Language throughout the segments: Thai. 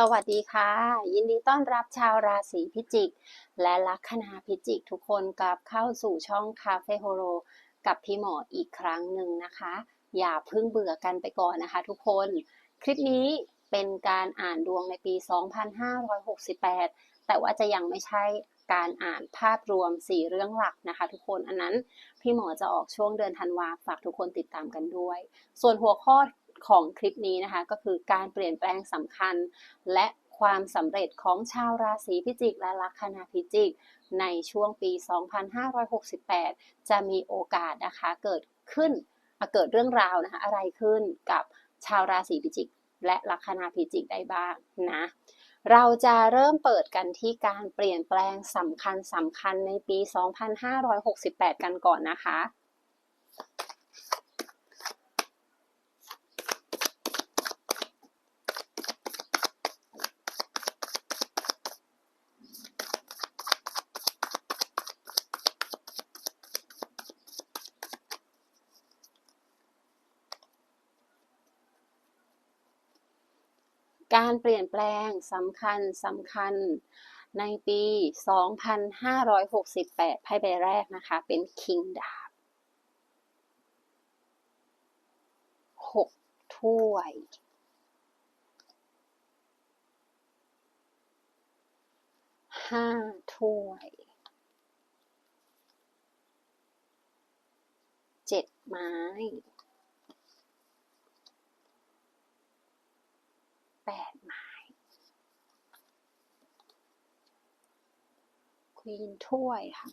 สวัสดีค่ะ ยินดีต้อนรับชาวราศีพิจิก และลัคนาพิจิกทุกคนกลับเข้าสู่ช่องคาเฟ่โฮโรกับพี่หมออีกครั้งหนึ่งนะคะ อย่าเพิ่งเบื่อกันไปก่อนนะคะทุกคนคลิปนี้เป็นการอ่านดวงในปี 2568 แต่ว่าจะยังไม่ใช่การอ่านภาพรวม 4 เรื่องหลักนะคะ ทุกคนอันนั้นพี่หมอจะออกช่วงเดือนธันวาฝากทุกคนติดตามกันด้วย ส่วนหัวข้อ ของคลิปนี้นะคะ ก็คือการเปลี่ยนแปลงสำคัญ และความสำเร็จของชาวราศีพิจิก และลัคนาพิจิก ในช่วงปี 2568 จะมีโอกาสนะคะเกิดขึ้นเกิดเรื่องราวนะคะอะไรขึ้นกับชาวราศีพิจิก และลัคนาพิจิกได้บ้างนะเราจะเริ่มเปิดกันที่การเปลี่ยนแปลงสำคัญสำคัญในปี 2568 กันก่อนนะคะ การเปลี่ยนแปลงสำคัญสำคัญในปี 2568 ไพ่ใบแรกนะคะ เป็น King ดาบ6ถ้วย ห้าถ้วย เจ็ดไม้ แปดไม้ ควีนถ้วยค่ะ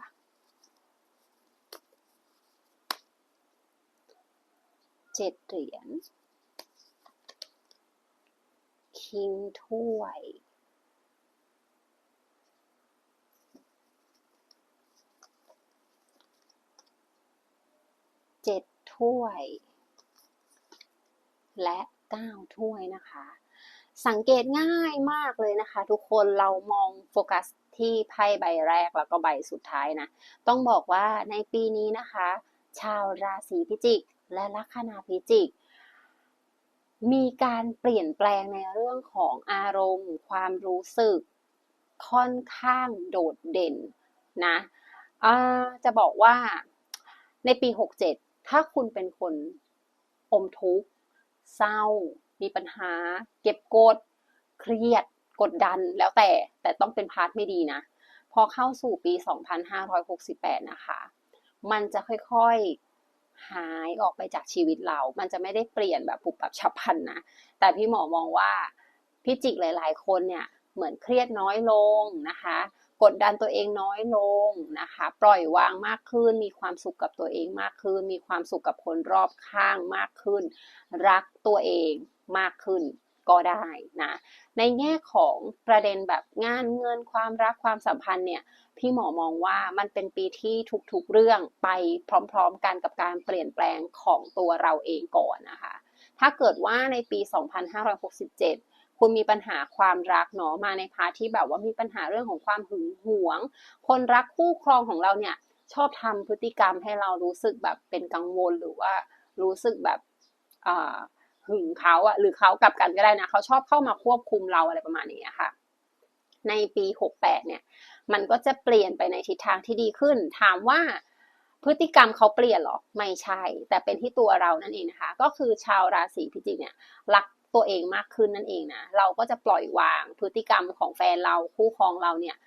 เจ็ดเหรียญ คิงถ้วยเจ็ดถ้วย และเก้าถ้วยนะคะ สังเกตง่ายมากเลยนะคะ ทุกคนเรามองโฟกัสที่ไพ่ใบแรกแล้วก็ใบสุดท้ายนะ ต้องบอกว่าในปีนี้นะคะ ชาวราศีพิจิก และลัคนาพิจิก มีการเปลี่ยนแปลงในเรื่องของอารมณ์ ความรู้สึก ค่อนข้างโดดเด่นนะจะบอกว่าในปี 67 ถ้าคุณเป็นคนอมทุกข์เศร้า มีปัญหา เก็บกด เครียด กดดันแล้วแต่ แต่ต้องเป็นพาร์ทไม่ดีนะ พอเข้าสู่ปี 2568 นะคะ มันจะค่อยๆ หายออกไปจากชีวิตเรา มันจะไม่ได้เปลี่ยนแบบปุบปับฉับพลันนะ แต่พี่หมอมองว่าพี่จิกหลาย ๆ คนเนี่ย เหมือนเครียดน้อยลงนะคะ กดดันตัวเองน้อยลงนะคะ ปล่อยวางมากขึ้น มีความสุขกับตัวเองมากขึ้น มีความสุขกับคนรอบข้างมากขึ้น รักตัวเองมากขึ้นก็ได้นะ ในแง่ของประเด็นแบบงานเงินความรักความสัมพันธ์เนี่ย พี่หมอมองว่ามันเป็นปีที่ทุกๆเรื่องไปพร้อมๆกันกับการเปลี่ยนแปลงของตัวเราเองก่อนนะคะ ถ้าเกิดว่าในปี 2567 คุณมีปัญหาความรักเนาะมาในพาร์ทที่แบบว่ามีปัญหาเรื่องของความหึงหวง คนรักคู่ครองของเราเนี่ยชอบทำพฤติกรรมให้เรารู้สึกแบบเป็นกังวลหรือว่ารู้สึกแบบหึงเขาอะหรือเขากลับกันก็ได้นะเขาชอบเข้ามาควบคุมเราอะไรประมาณนี้ค่ะ ในปี 68 เนี่ย มันก็จะเปลี่ยนไปในทิศทางที่ดีขึ้น ถามว่าพฤติกรรมเขาเปลี่ยนหรอ ไม่ใช่ แต่เป็นที่ตัวเรานั่นเองนะคะ ก็คือชาวราศีพิจิกเนี่ยรัก ตัวเองมากขึ้นนั่นเองนะ เราก็จะปล่อยวางพฤติกรรมของแฟนเราคู่ครองเราเนี่ย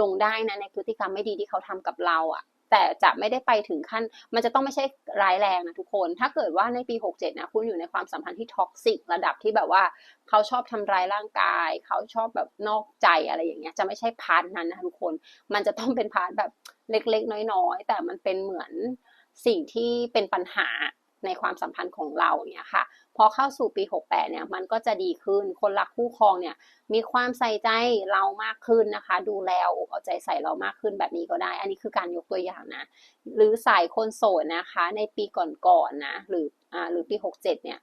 ลงได้นะในพฤติกรรมไม่ดีที่เขาทำกับเราอะ่ะแต่จะไม่ได้ไปถึงขั้น มันจะต้องไม่ใช่ร้ายแรงนะทุกคน ถ้าเกิดว่าในปี 67 นะ คุณอยู่ในความสัมพันธ์ที่ท็อกซิกระดับที่แบบว่า เขาชอบทำร้ายร่างกาย เขาชอบแบบนอกใจอะไรอย่างเงี้ย จะไม่ใช่พาร์ทนั้นนะทุกคน มันจะต้องเป็นพาร์ทแบบเล็กๆ น้อยๆ แต่มันเป็นเหมือนสิ่งที่เป็นปัญหาในความสัมพันธ์ของเราเนี่ยค่ะ พอเข้าสู่ปี 68 เนี่ยมันก็จะดีขึ้น คนรักคู่ครองเนี่ยมีความใส่ใจเรามากขึ้นนะคะ ดูแลอกเอาใจใส่เรามากขึ้นแบบนี้ก็ได้ อันนี้คือการยกตัวอย่างนะ หรือสายคนโสดนะคะ ในปีก่อนๆนนะหรืออ่าหรือปี 67 เนี่ย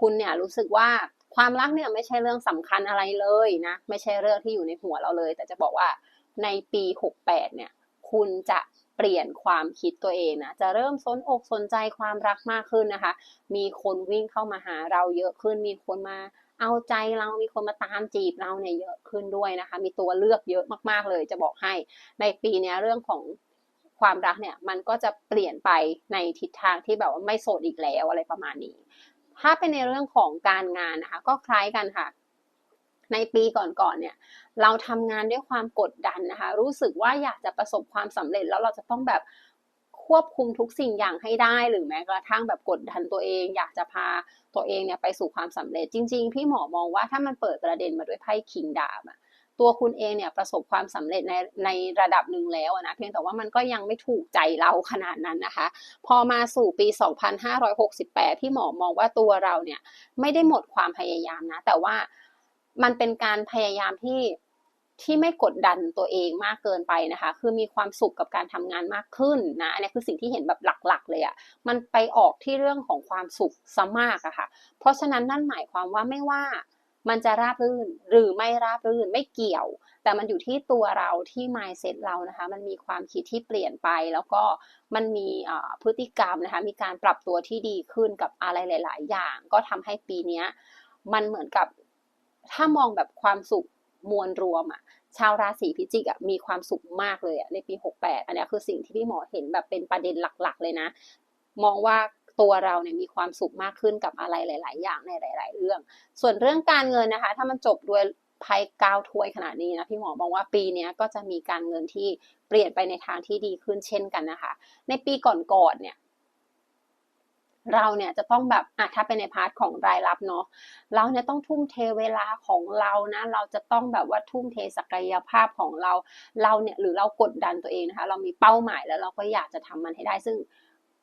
คุณเนี่ยรู้สึกว่าความรักเนี่ยไม่ใช่เรื่องสำคัญอะไรเลยนะ ไม่ใช่เรื่องที่อยู่ในหัวเราเลย แต่จะบอกว่าในปี 68 เนี่ย คุณจะ เปลี่ยนความคิดตัวเองนะ จะเริ่มสนอกสนใจความรักมากขึ้นนะคะ มีคนวิ่งเข้ามาหาเราเยอะขึ้น มีคนมาเอาใจเรามีคนมาตามจีบเราเนี่ยเยอะขึ้นด้วยนะคะ มีตัวเลือกเยอะมากๆเลยจะบอกให้ ในปีนี้เรื่องของความรักเนี่ยมันก็จะเปลี่ยนไปในทิศทางที่แบบว่าไม่โสดอีกแล้วอะไรประมาณนี้ ถ้าเป็นในเรื่องของการงานนะคะ ก็คล้ายกันค่ะ ในปีก่อนๆเนี่ย เราทำงานด้วยความกดดันนะคะ รู้สึกว่าอยากจะประสบความสำเร็จแล้วเราจะต้องแบบควบคุมทุกสิ่งอย่างให้ได้ หรือแม้กระทั่งแบบกดดันตัวเอง อยากจะพาตัวเองเนี่ยไปสู่ความสำเร็จจริง ๆ พี่หมอมองว่าถ้ามันเปิดประเด็นมาด้วยไพ่คิงดาบอะตัวคุณเองเนี่ยประสบความสำเร็จในในระดับหนึ่งแล้วนะเพียงแต่ว่ามันก็ยังไม่ถูกใจเราขนาดนั้นนะคะ พอมาสู่ปี 2568 พี่หมอมองว่าตัวเราเนี่ยไม่ได้หมดความพยายามนะ แต่ว่า มันเป็นการพยายามที่ที่ไม่กดดันตัวเองมากเกินไปนะคะ คือมีความสุขกับการทำงานมากขึ้นนะ อันนี้คือสิ่งที่เห็นแบบหลักๆ เลยอะ่ะ มันไปออกที่เรื่องของความสุขซะมากอะคะ่ะ เพราะฉะนั้นนั่นหมายความว่าไม่ว่ามันจะราบรื่นหรือไม่ราบรื่นไม่เกี่ยว แต่มันอยู่ที่ตัวเราที่ mindset เรานะคะ มันมีความคิดที่เปลี่ยนไป แล้วก็มันมีพฤติกรรมนะคะ มีการปรับตัวที่ดีขึ้นกับอะไรหลาย ๆ อย่าง ก็ทำให้ปีนี้มันเหมือนกับ ถ้ามองแบบความสุขมวลรวมอะชาวราศีพิจิกอะมีความสุขมากเลยอะในปี 68 อันนี้คือสิ่งที่พี่หมอเห็นแบบเป็นประเด็นหลักๆ เลยนะ มองว่าตัวเราเนี่ยมีความสุขมากขึ้นกับอะไรหลาย ๆ อย่างในหลาย ๆ เรื่อง ส่วนเรื่องการเงินนะคะ ถ้ามันจบด้วยไพ่ก้าวถ้วยขนาดนี้นะพี่หมอบอกว่าปีนี้ก็จะมีการเงินที่เปลี่ยนไปในทางที่ดีขึ้นเช่นกันนะคะ ในปีก่อนๆเนี่ย เราเนี่ยจะต้องแบบอะถ้าเป็นในพาร์ทของรายรับเนาะเราเนี่ยต้องทุ่มเทเวลาของเรานะ เราจะต้องแบบว่าทุ่มเทศักยภาพของเรา เราเนี่ยหรือเรากดดันตัวเองนะคะ เรามีเป้าหมายแล้วเราก็อยากจะทำมันให้ได้ซึ่ง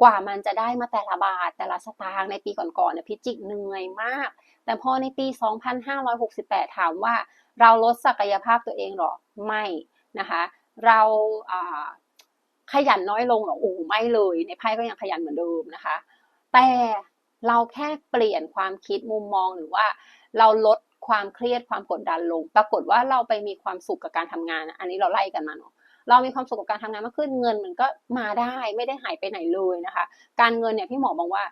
กว่ามันจะได้มาแต่ละบาทแต่ละสตางค์ในปีก่อนๆเนี่ยพิจิกเหนื่อยมาก แต่พอในปี 2568 ถามว่า เราลดศักยภาพตัวเองหรอไม่นะคะ เราขยันน้อยลงหรอโอ้ไม่เลย ในไพ่ก็ยังขยันเหมือนเดิมนะคะ แต่เราแค่เปลี่ยนความคิดมุมมองหรือว่าเราลดความเครียดความกดดันลง ปรากฏว่าเราไปมีความสุขกับการทำงาน อันนี้เราไล่กันมาเนาะเรามีความสุขกับการทำงานมากขึ้นเงินมันก็มาได้ไม่ได้หายไปไหนเลยนะคะ การเงินเนี่ยพี่หมอบอกว่า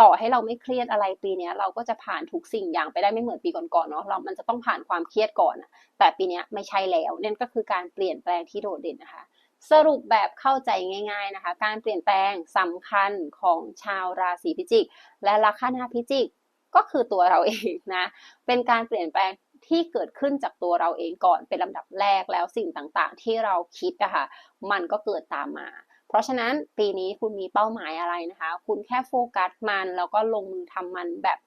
ต่อให้เราไม่เครียดอะไรปีนี้เราก็จะผ่านทุกสิ่งอย่างไปได้ไม่เหมือนปีก่อนๆเนาะเรา มันจะต้องผ่านความเครียดก่อนแต่ปีนี้ไม่ใช่แล้วนั่นก็คือการเปลี่ยนแปลงที่โดดเด่นนะคะ สรุปแบบเข้าใจง่าย ๆนะคะ การเปลี่ยนแปลงสำคัญของชาวราศีพิจิก และลัคนาพิจิกก็คือตัวเราเองนะ เป็นการเปลี่ยนแปลงที่เกิดขึ้นจากตัวเราเองก่อนเป็นลำดับแรกแล้วสิ่งต่างๆ ที่เราคิดนะคะมันก็เกิดตามมา เพราะฉะนั้นปีนี้คุณมีเป้าหมายอะไรนะคะ คุณแค่โฟกัสมันแล้วก็ลงมือทำมันแบบ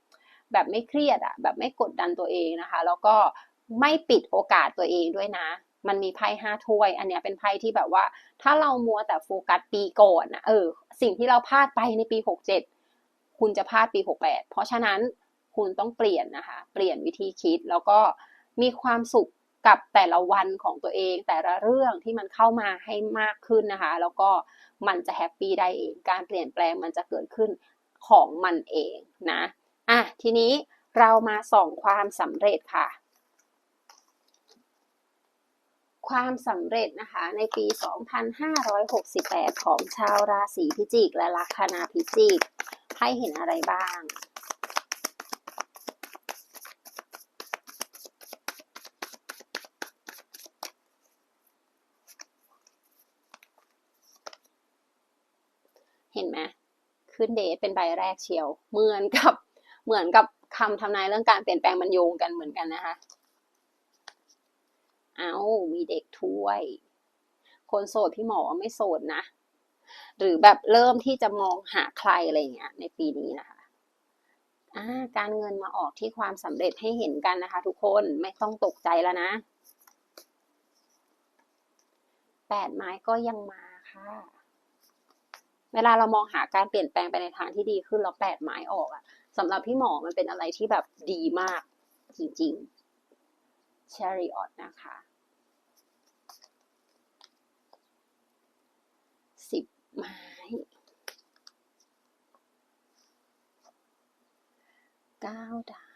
แบบไม่เครียดอะแบบไม่กดดันตัวเองนะคะ แล้วก็ไม่ปิดโอกาสตัวเองด้วยนะ มันมีไพ่ห้าถ้วย อันเนี้ยเป็นไพ่ที่แบบว่า ถ้าเรามัวแต่โฟกัสปีก่อนนะเออ สิ่งที่เราพลาดไปในปีหกเจ็ดคุณจะพลาดปีหกแปดเพราะฉะนั้นคุณต้องเปลี่ยนนะคะ เปลี่ยนวิธีคิดแล้วก็มีความสุขกับแต่ละวันของตัวเอง แต่ละเรื่องที่มันเข้ามาให้มากขึ้นนะคะ แล้วก็มันจะแฮปปี้ได้เอง การเปลี่ยนแปลงมันจะเกิดขึ้นของมันเองนะ อะทีนี้เรามาส่องความสำเร็จค่ะ ความสำเร็จนะคะในปี 2568 ของชาวราศีพิจิก และลัคนาพิจิกให้เห็นอะไรบ้างเห็นไหมขึ้นเดทเป็นใบแรกเชียว เหมือนกับเหมือนกับคำทำนายเรื่องการเปลี่ยนแปลงมันโยงกันเหมือนกันนะคะ เอามีเด็กถ้วย คนโสดพี่หมอไม่โสดนะ หรือแบบเริ่มที่จะมองหาใครอะไรเงี้ยในปีนี้นะคะการเงินมาออกที่ความสำเร็จให้เห็นกันนะคะ ทุกคนไม่ต้องตกใจแล้วนะแปดไม้ก็ยังมาค่ะ เวลาเรามองหาการเปลี่ยนแปลงไปในทางที่ดีขึ้นแล้วแปดไม้ออกอะสำหรับพี่หมอมันเป็นอะไรที่แบบดีมากจริงๆ Chariot นะคะ ไม้เก้าดาบ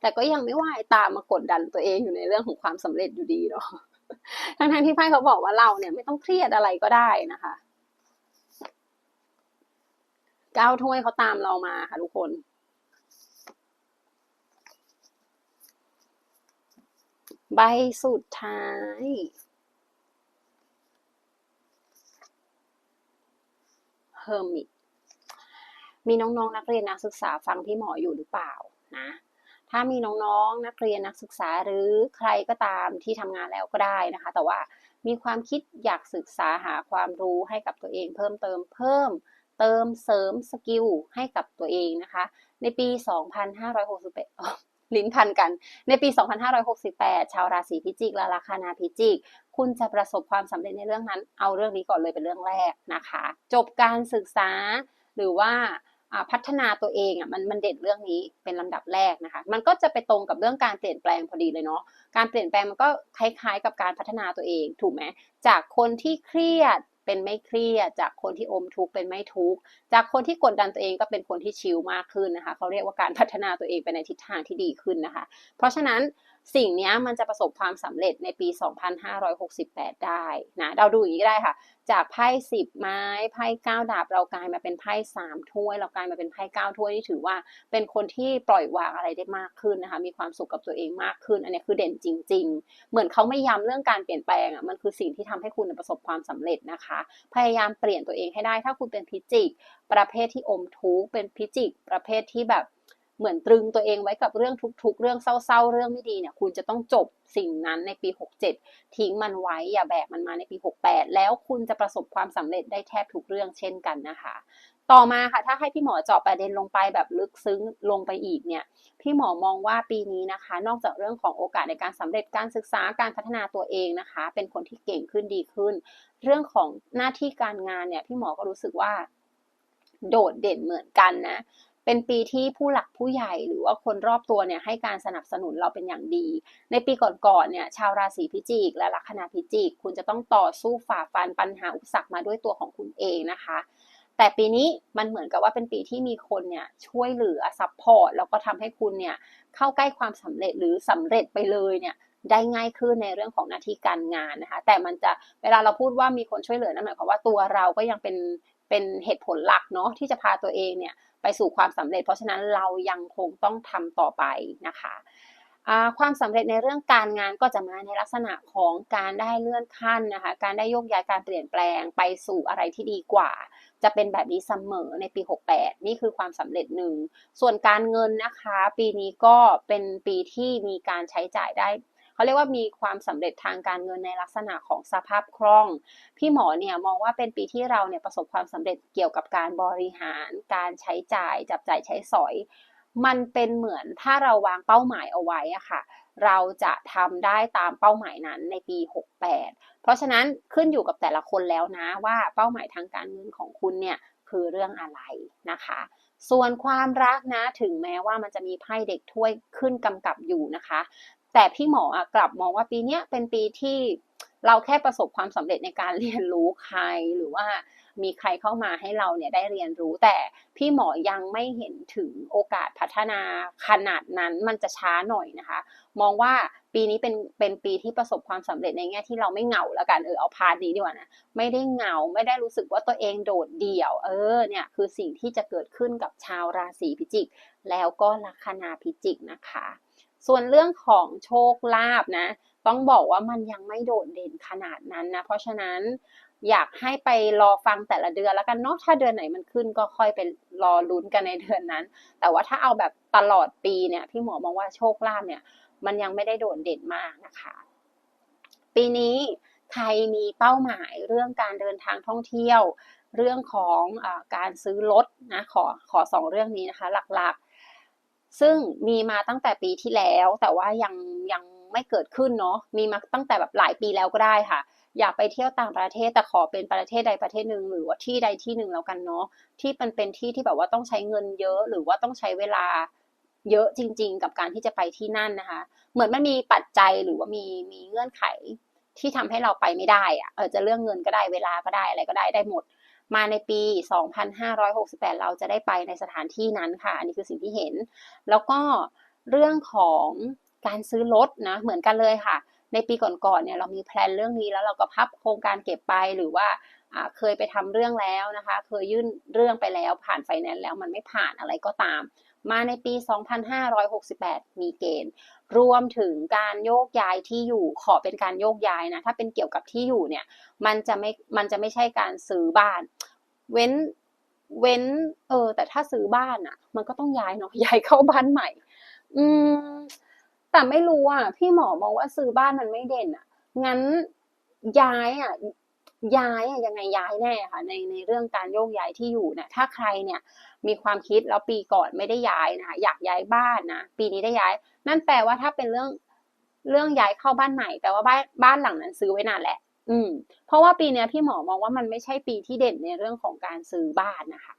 แต่ก็ยังไม่วายตามมากดดันตัวเองอยู่ในเรื่องของความสำเร็จอยู่ดีเนาะทั้งๆที่ไพ่เขาบอกว่าเราเนี่ยไม่ต้องเครียดอะไรก็ได้นะคะเก้าถ้วยเขาตามเรามาค่ะทุกคน ใบสุดท้ายเฮอร์มิตมีน้องๆนนักเรียนนักศึกษาฟังพี่หมออยู่หรือเปล่านะถ้ามีน้องๆนนักเรียนนักศึกษาหรือใครก็ตามที่ทำงานแล้วก็ได้นะคะ แต่ว่ามีความคิดอยากศึกษาหาความรู้ให้กับตัวเองเพิ่มเติมเพิ่ม เติมเสริมสกิลให้กับตัวเองนะคะ ในปี 2568 ลิ้นพันกัน ในปี 2568 ชาวราศีพิจิกและลัคนาพิจิก คุณจะประสบความสำเร็จในเรื่องนั้น เอาเรื่องนี้ก่อนเลยเป็นเรื่องแรกนะคะ จบการศึกษาหรือว่าพัฒนาตัวเองอะมันมันเด่นเรื่องนี้เป็นลำดับแรกนะคะ มันก็จะไปตรงกับเรื่องการเปลี่ยนแปลงพอดีเลยเนาะการเปลี่ยนแปลงมันก็คล้ายๆ กับการพัฒนาตัวเองถูกไหมจากคนที่เครียด เป็นไม่เครียด จากคนที่อมทุกข์เป็นไม่ทุกข์ จากคนที่กดดันตัวเองก็เป็นคนที่ชิลมากขึ้นนะคะ เขาเรียกว่าการพัฒนาตัวเองไปในทิศทางที่ดีขึ้นนะคะ เพราะฉะนั้น สิ่งนี้มันจะประสบความสำเร็จในปี 2568 ได้นะเราดูอย่างนี้ได้ค่ะ จากไพ่สิบไม้ไพ่เก้าดาบเรากลายมาเป็นไพ่สามถ้วย เรากลายมาเป็นไพ่เก้าถ้วยนี่ถือว่า เป็นคนที่ปล่อยวางอะไรได้มากขึ้นนะคะมีความสุขกับตัวเองมากขึ้น อันนี้คือเด่นจริง ๆ เหมือนเขาไม่ย้ำเรื่องการเปลี่ยนแปลงอะมันคือสิ่งที่ทำให้คุณประสบความสำเร็จนะคะ พยายามเปลี่ยนตัวเองให้ได้ถ้าคุณเป็นพิจิก ประเภทที่อมทุกข์เป็นพิจิก ประเภทที่แบบ เหมือนตรึงตัวเองไว้กับเรื่องทุกๆ เรื่องเศร้าๆ เรื่องไม่ดีเนี่ย คุณจะต้องจบสิ่งนั้นในปี 67 ทิ้งมันไว้อย่าแบกมันมาในปี 68 แล้วคุณจะประสบความสำเร็จได้แทบทุกเรื่องเช่นกันนะคะ ต่อมาค่ะถ้าให้พี่หมอเจาะประเด็นลงไปแบบลึกซึ้งลงไปอีกเนี่ยพี่หมอมองว่าปีนี้นะคะ นอกจากเรื่องของโอกาสในการสำเร็จการศึกษาการพัฒนาตัวเองนะคะ เป็นคนที่เก่งขึ้นดีขึ้น เรื่องของหน้าที่การงานเนี่ยพี่หมอก็รู้สึกว่าโดดเด่นเหมือนกันนะ เป็นปีที่ผู้หลักผู้ใหญ่หรือว่าคนรอบตัวเนี่ยให้การสนับสนุนเราเป็นอย่างดี ในปีก่อนๆเนี่ยชาวราศีพิจิก และลัคนาพิจิก คุณจะต้องต่อสู้ฝ่าฟันปัญหาอุปสรรคมาด้วยตัวของคุณเองนะคะ แต่ปีนี้มันเหมือนกับว่าเป็นปีที่มีคนเนี่ยช่วยเหลือซัพพอร์ตแล้วก็ทำให้คุณเนี่ยเข้าใกล้ความสำเร็จหรือสำเร็จไปเลยเนี่ยได้ง่ายขึ้นในเรื่องของหน้าที่การงานนะคะ แต่มันจะเวลาเราพูดว่ามีคนช่วยเหลือนั่นหมายความว่าตัวเราก็ยังเป็น เป็นเหตุผลหลักเนาะที่จะพาตัวเองเนี่ยไปสู่ความสำเร็จ เพราะฉะนั้นเรายังคงต้องทำต่อไปนะคะความสำเร็จในเรื่องการงานก็จะมาในลักษณะของการได้เลื่อนขั้นนะคะ การได้โยกย้ายการเปลี่ยนแปลงไปสู่อะไรที่ดีกว่า จะเป็นแบบนี้เสมอในปี 68 นี่คือความสำเร็จหนึ่ง ส่วนการเงินนะคะ ปีนี้ก็เป็นปีที่มีการใช้จ่ายได้ เขาเรียกว่ามีความสำเร็จทางการเงินในลักษณะของสภาพคล่อง พี่หมอเนี่ยมองว่าเป็นปีที่เราเนี่ยประสบความสำเร็จเกี่ยวกับการบริหาร การใช้จ่ายจับจ่ายใช้สอย มันเป็นเหมือนถ้าเราวางเป้าหมายเอาไว้อะค่ะเราจะทำได้ตามเป้าหมายนั้นในปี 68 เพราะฉะนั้นขึ้นอยู่กับแต่ละคนแล้วนะว่าเป้าหมายทางการเงินของคุณเนี่ยคือเรื่องอะไรนะคะ ส่วนความรักนะถึงแม้ว่ามันจะมีไพ่เด็กถ้วยขึ้นกำกับอยู่นะคะ แต่พี่หมอกลับมองว่าปีนี้เป็นปีที่เราแค่ประสบความสำเร็จในการเรียนรู้ใครหรือว่ามีใครเข้ามาให้เราเนี่ยได้เรียนรู้ แต่พี่หมอยังไม่เห็นถึงโอกาสพัฒนาขนาดนั้นมันจะช้าหน่อยนะคะ มองว่าปีนี้เป็นเป็นปีที่ประสบความสำเร็จในแง่ที่เราไม่เหงาแล้วกันเออเอาพาร์ทนี้ดีกว่านะไม่ได้เหงาไม่ได้รู้สึกว่าตัวเองโดดเดี่ยว เออเนี่ยคือสิ่งที่จะเกิดขึ้นกับชาวราศีพิจิก แล้วก็ลัคนาพิจิกนะคะ ส่วนเรื่องของโชคลาภนะ ต้องบอกว่ามันยังไม่โดดเด่นขนาดนั้นนะ เพราะฉะนั้นอยากให้ไปรอฟังแต่ละเดือนแล้วกันเนาะถ้าเดือนไหนมันขึ้นก็ค่อยไปรอลุ้นกันในเดือนนั้น แต่ว่าถ้าเอาแบบตลอดปีเนี่ยพี่หมอมองว่าโชคลาภเนี่ย มันยังไม่ได้โดดเด่นมากนะคะ ปีนี้ใครมีเป้าหมายเรื่องการเดินทางท่องเที่ยว เรื่องของอการซื้อรถนะขอขอสองเรื่องนี้นะคะ หลักๆ ซึ่งมีมาตั้งแต่ปีที่แล้ว แต่ว่ายังยังไม่เกิดขึ้นเนาะมีมาตั้งแต่แบบหลายปีแล้วก็ได้ค่ะ อยากไปเที่ยวต่างประเทศแต่ขอเป็นประเทศใดประเทศหนึ่งหรือว่าที่ใดที่หนึ่งแล้วกันเนาะที่มันเป็นที่ที่แบบว่าต้องใช้เงินเยอะ หรือว่าต้องใช้เวลาเยอะจริง ๆ กับการที่จะไปที่นั่นนะคะ เหมือนมันมีปัจจัยหรือว่ามีมีเงื่อนไขที่ทำให้เราไปไม่ได้อะเออจะเรื่องเงินก็ได้เวลาก็ได้อะไรก็ได้ได้หมด มาในปี 2568 เราจะได้ไปในสถานที่นั้นค่ะ อันนี้คือสิ่งที่เห็น แล้วก็เรื่องของการซื้อรถนะ เหมือนกันเลยค่ะ ในปีก่อนๆเนี่ยเรามีแพลนเรื่องนี้แล้วเราก็พับโครงการเก็บไปหรือว่าเคยไปทำเรื่องแล้วนะคะ เคยยื่นเรื่องไปแล้วผ่านไฟแนนซ์แล้วมันไม่ผ่านอะไรก็ตาม มาในปี 2568 มีเกณฑ์ รวมถึงการโยกย้ายที่อยู่ขอเป็นการโยกย้ายนะถ้าเป็นเกี่ยวกับที่อยู่เนี่ยมันจะไม่มันจะไม่ใช่การซื้อบ้าน เว้นเว้น เออ แต่ถ้าซื้อบ้านอะ่ะ มันก็ต้องย้ายเนาะย้ายเข้าบ้านใหม่ อืม แต่ไม่รู้อะ พี่หมอมองว่าซื้อบ้านมันไม่เด่นอะ งั้นย้ายอะ ย้ายยังไงย้ายแน่ค่ะในในเรื่องการโยกย้ายที่อยู่เนี่ยถ้าใครเนี่ยมีความคิดแล้วปีก่อนไม่ได้ย้ายนะคะอยากย้ายบ้านนะปีนี้ได้ย้าย นั่นแปลว่าถ้าเป็นเรื่องเรื่องย้ายเข้าบ้านใหม่แปลว่าบ้านบ้านหลังนั้นซื้อไว้นานแหละอืม เพราะว่าปีเนี้ยพี่หมอมองว่ามันไม่ใช่ปีที่เด่นในเรื่องของการซื้อบ้านนะคะ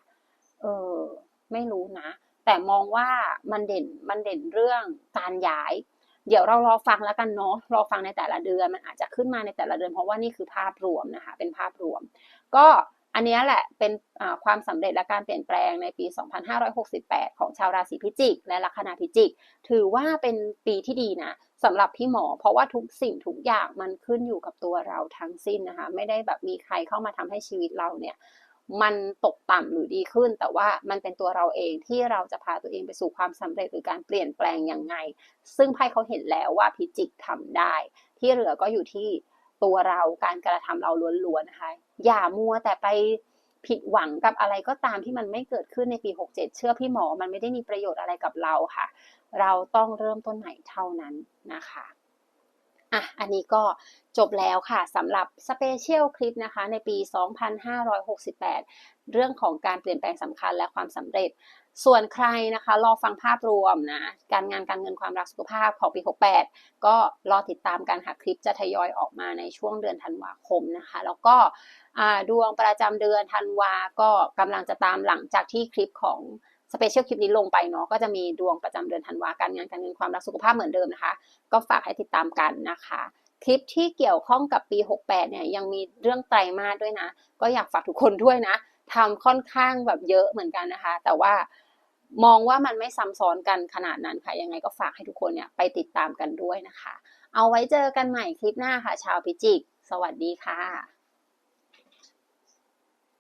เออ ไม่รู้นะ แต่มองว่ามันเด่นมันเด่นเรื่องการย้าย เดี๋ยวเรารอฟังแล้วกันเนาะรอฟังในแต่ละเดือนมันอาจจะขึ้นมาในแต่ละเดือน เพราะว่านี่คือภาพรวมนะคะ เป็นภาพรวม ก็อันนี้แหละเป็นความสำเร็จและการเปลี่ยนแปลงในปี 2568 ของชาวราศีพิจิก และลัคนาพิจิก ถือว่าเป็นปีที่ดีนะสำหรับพี่หมอ เพราะว่าทุกสิ่งทุกอย่างมันขึ้นอยู่กับตัวเราทั้งสิ้นนะคะ ไม่ได้แบบมีใครเข้ามาทำให้ชีวิตเราเนี่ย มันตกต่ำหรือดีขึ้น แต่ว่ามันเป็นตัวเราเองที่เราจะพาตัวเองไปสู่ความสำเร็จหรือการเปลี่ยนแปลงยังไง ซึ่งไพ่เขาเห็นแล้วว่าพิจิกทำได้ ที่เหลือก็อยู่ที่ตัวเราการกระทำเราล้วนๆนะคะอย่ามัวแต่ไปผิดหวังกับอะไรก็ตามที่มันไม่เกิดขึ้นในปี 67 เชื่อพี่หมอมันไม่ได้มีประโยชน์อะไรกับเราค่ะ เราต้องเริ่มต้นใหม่เท่านั้นนะคะ อะ อันนี้ก็จบแล้วค่ะสำหรับสเปเชียลคลิปนะคะ ในปี 2568 เรื่องของการเปลี่ยนแปลงสำคัญและความสำเร็จ ส่วนใครนะคะรอฟังภาพรวมนะ การงานการเงินความรักสุขภาพของปี 68 ก็รอติดตามกันค่ะคลิปจะทยอยออกมาในช่วงเดือนธันวาคมนะคะ แล้วก็ดวงประจำเดือนธันวาก็กำลังจะตามหลังจากที่คลิปของ สเปเชียลคลิปนี้ลงไปเนาะก็จะมีดวงประจำเดือนธันวาการงานการเงินความรักสุขภาพเหมือนเดิมนะคะ ก็ฝากให้ติดตามกันนะคะ คลิปที่เกี่ยวข้องกับปี 68 เนี่ยยังมีเรื่องไตรมาสด้วยนะ ก็อยากฝากทุกคนด้วยนะทำค่อนข้างแบบเยอะเหมือนกันนะคะ แต่ว่ามองว่ามันไม่ซ้ำซ้อนกันขนาดนั้นค่ะยังไงก็ฝากให้ทุกคนเนี่ยไปติดตามกันด้วยนะคะ เอาไว้เจอกันใหม่คลิปหน้าค่ะ ชาวพิจิก สวัสดีค่ะ